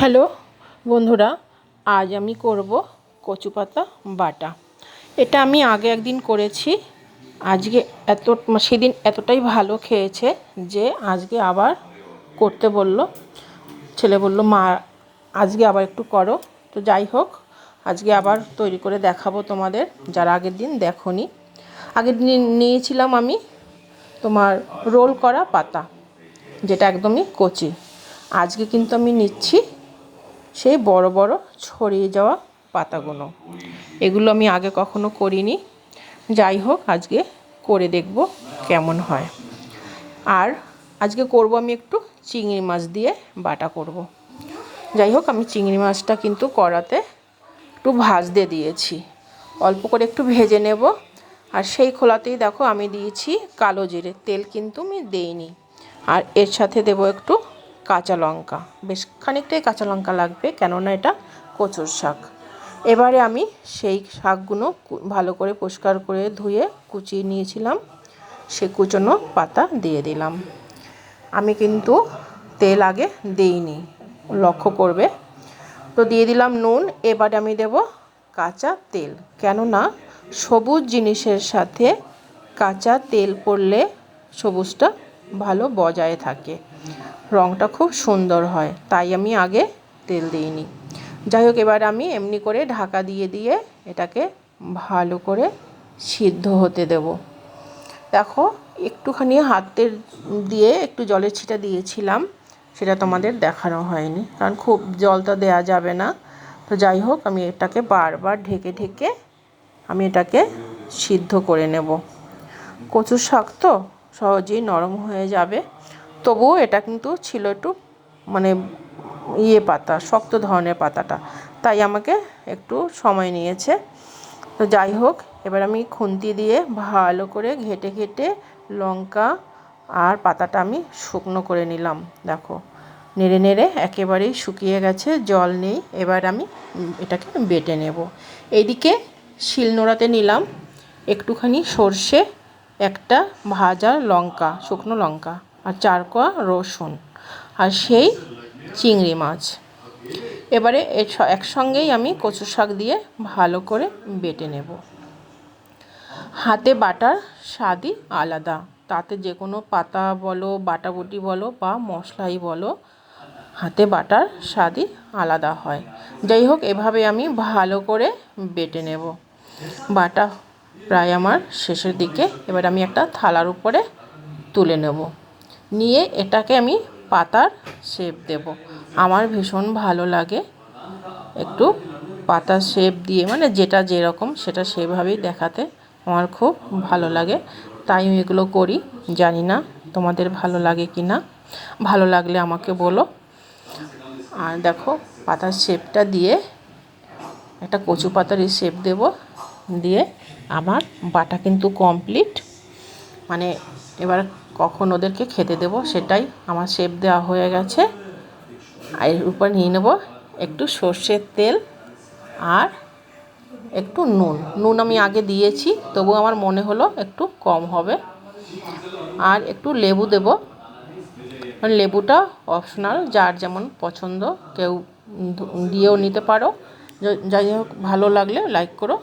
Hello বন্ধুরা, আজ আমি করব কচু পাতা বাটা। এটা আমি আগে একদিন করেছি, আজকে এত, সেদিন এতটাই ভালো খেয়েছে যে আজকে আবার করতে বলল, ছেলে বলল, মা, আজকে আবার একটু করো। তো যাই হোক, আজকে আবার তৈরি করে দেখাবো তোমাদের, যারা আগের দিন দেখনি। আগের দিন নিয়েছিলাম আমি তোমার রোল করা পাতা, যেটা একদমই কচি। আজকে কিন্তু আমি নিচ্ছি সেই বড় বড় ছড়িয়ে যাওয়া পাতাগুলো। এগুলো আমি আগে কখনো করিনি। যাই হোক, আজকে করে দেখব কেমন হয়। আর আজকে করব আমি একটু চিংড়ি মাছ দিয়ে বাটা করব। যাই হোক, আমি চিংড়ি মাছটা কিন্তু কড়াতে একটু ভাজতে দিয়েছি। অল্প করে একটু ভেজে নেব। আর সেই খোলাতেই দেখো আমি দিয়েছি কালো জিরে। তেল কিন্তু আমি দেইনি। আর এর সাথে দেব একটু কাঁচা লঙ্কা। বেশ খানিকটাই কাঁচা লঙ্কা লাগবে, কেননা এটা কচুর শাক। এবারে আমি সেই শাকগুলো ভালো করে পরিষ্কার করে ধুয়ে কুচিয়ে নিয়েছিলাম। সে কুচনো পাতা দিয়ে দিলাম। আমি কিন্তু তেল আগে দিইনি, লক্ষ্য করবে। তো দিয়ে দিলাম নুন, এবারে আমি দেব কাঁচা তেল। কেননা সবুজ জিনিসের সাথে কাঁচা তেল পড়লে সবুজটা ভালো বজায় থাকে। রঙটা খুব সুন্দর হয়, তাই আমি আগে তেল দিইনি। যাই হোক, এবার আমি এমনি করে ঢাকা দিয়ে দিয়ে এটাকে ভালো করে সিদ্ধ হতে দেব। দেখো, একটুখানি হাতের দিয়ে একটু জলের ছিটা দিয়েছিলাম, সেটা তোমাদের দেখানো হয়নি, কারণ খুব জলটা দেওয়া যাবে না। তো যাই হোক, আমি এটাকে বারবার ঢেকে ঢেকে আমি এটাকে সিদ্ধ করে নেব। কচুর শাক তো সহজেই নরম হয়ে যাবে তবুও এটা কিন্তু ছিল একটু মানে ইয়ে পাতা, শক্ত ধরনের পাতাটা। তাই আমাকে একটু সময় নিয়েছে। তো যাই হোক, এবার আমি খুন্তি দিয়ে ভালো করে ঘেটে ঘেটে লঙ্কা আর পাতাটা আমি শুকনো করে নিলাম। দেখো, নেড়ে নেড়ে একেবারেই শুকিয়ে গেছে, জল নেই। এবার আমি এটাকে বেটে নেব। এইদিকে শিলনোড়াতে নিলাম। একটুখানি সর্ষে, একটা ভাজা লঙ্কা, শুকনো লঙ্কা। আর চার কোয়া রসুন আর সেই চিংড়ি মাছ। এবারে একসঙ্গেই আমি কচু শাক দিয়ে ভালো করে বেটে নেব। হাতে বাটার স্বাদই আলাদা। তাতে যে কোনো পাতা বলো, বাটাবুটি বলো বা মশলাই বলো, হাতে বাটার স্বাদই আলাদা হয়। যাই হোক, এভাবে আমি ভালো করে বেটে নেব। বাটা প্রায় আমার শেষের দিকে। এবার আমি একটা থালার উপরে তুলে নেব। নিয়ে এটাকে আমি পাতার শেপ দেব। আমার ভীষণ ভালো লাগে একটু পাতার শেপ দিয়ে মানে যেটা যেরকম সেটা সেভাবেই দেখাতে আমার খুব ভালো লাগে। তাই আমি এগুলো করি, জানি না তোমাদের ভালো লাগে কি না। ভালো লাগলে আমাকে বলো। আর দেখো, পাতার শেপটা দিয়ে একটা কচু পাতারই শেপ দেব, দিয়ে আমার বাটা কিন্তু কমপ্লিট মানে এবার কখন ওদেরকে খেতে দেব সেটাই আমার শেপ দেওয়া হয়ে গেছে। আর এর উপর নিয়ে নেব একটু সর্ষের তেল আর একটু নুন। নুন আমি আগে দিয়েছি তবু আমার মনে হলো একটু কম হবে। আর একটু লেবু দেব। লেবুটা অপশনাল, যার যেমন পছন্দ, কেউ দিয়েও নিতে পারো। যাই হোক, ভালো লাগলে লাইক করো।